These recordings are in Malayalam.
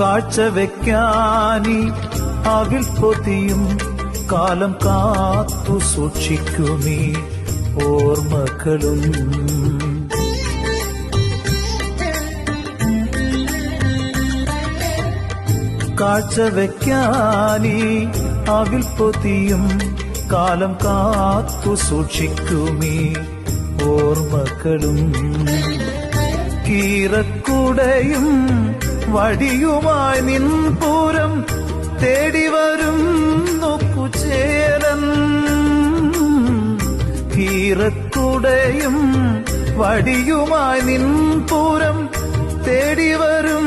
കാഴ്ചവെക്കാനി അവിൽ പൊതിയും കാലം കാത്തു സൂക്ഷിക്കുമീ ഓർമ്മകളും. കാഴ്ചവെക്കാനി അവിൽ പൊതിയും കാലം കാത്തു സൂക്ഷിക്കുമീ ഓർമ്മകളും. കീറക്കുടയും വടിയുമായി നിൻപൂരം തേടി വരും നോക്കുചേരൻ. കീറക്കുടയും വടിയുമായി നിൻപൂരം തേടി വരും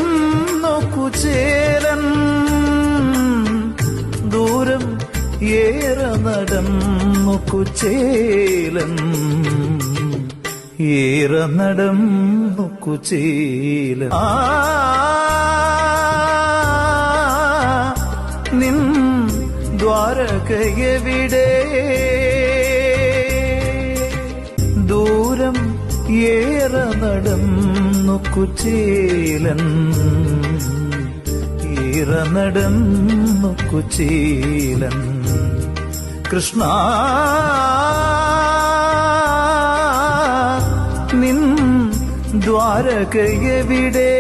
നോക്കുചേരൻ. ദൂരം ഏറെ നടന്നു കുചേലൻ ഏറെ നടന്നു കുചേലൻ ആ ദ്വാരകയെവിടെ ദൂരം ഏറെ നടന്നു കുചേലൻ. ഈറ നടന്നു കുചേലൻ. കൃഷ്ണ നിൻ ദ്വാരകയെവിടെ?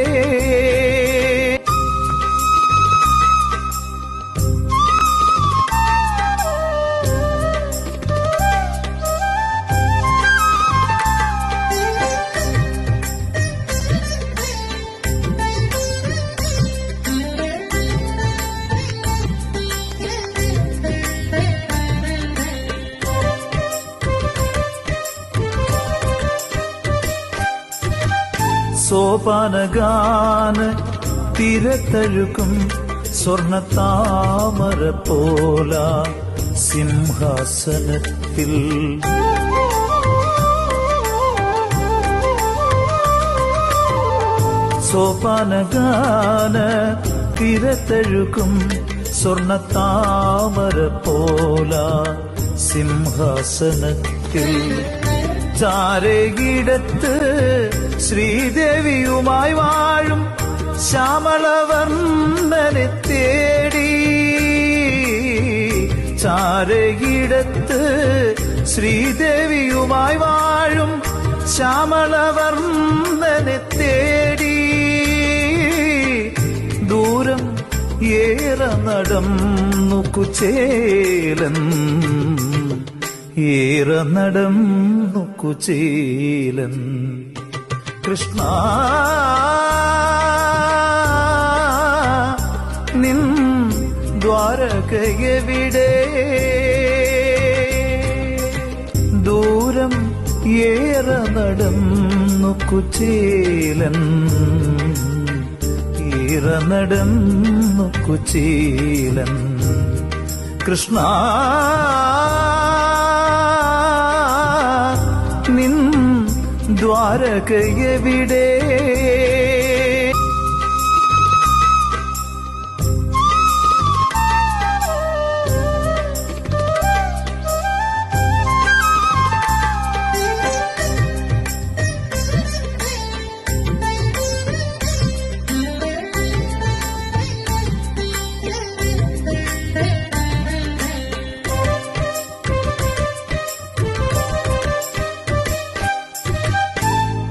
സോപാനഗാന തിരത്തഴുക്കും സ്വർണ താമര പോല സിംഹാസനത്തിൽ. സോപാനഗാന തിരത്തഴുക്കും സ്വർണ താമര പോല സിംഹാസനത്തിൽ. ചാരകിടത്ത് ശ്രീദേവിയുമായി വാഴും ശ്യാമളവർണനെ തേടി. ചാരകിടത്ത് ശ്രീദേവിയുമായി വാഴും ശ്യാമളവർണനെ തേടി. ദൂരം ഏറെ നടന്നു കുചേലൻ ഏറെ നടന്നു കുചേലൻ. കൃഷ്ണ നിൻ ദ്വാരകയെവിടെ ദൂരം ഏറെ നടന്നു കുചേലൻ. ഏറെ നടന്നു കൃഷ്ണ ദ്വാരകയെവിടെ?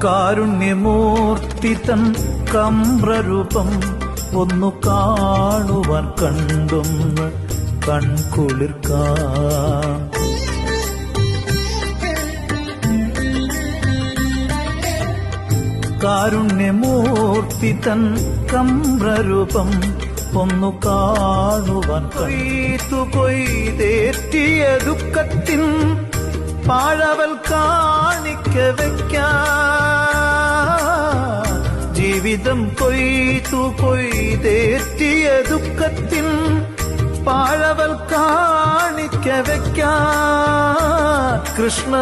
കാരുണ്യമൂർത്തി തൻ കമ്രൂപം ഒന്നു കാണുവാൻ കണ്ടൊന്ന് കൺകുളിർക്കാം കാരുണ്യമൂർത്തി തൻ കമ്രൂപം ഒന്നു കാണുവാൻ കൊയ്ത്തു കൊയ്തേറ്റിയ ദുഃഖത്തിൻ പാഴവൽ കാണിക്ക വയ്ക്കാൻ ജീവിതം കൊയ്തു കൊയ്തേറ്റിയ ദുഃഖത്തിൻ പാഴവൽ കാണിക്ക വയ്ക്കാ കൃഷ്ണ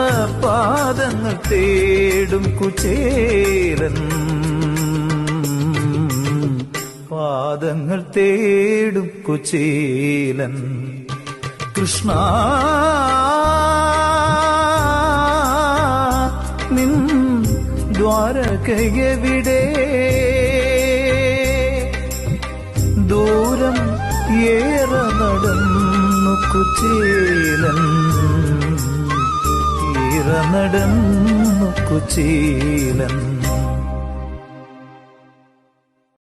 പാദങ്ങൾ തേടും കുചേരൻ പാദങ്ങൾ തേടും കുചേലൻ. കൃഷ്ണ നിൻ ദ്വാരകയെവിടെ? ഏറെ നടന്നു കുചേലൻ. ഏറെ നടന്നു കുചേലൻ.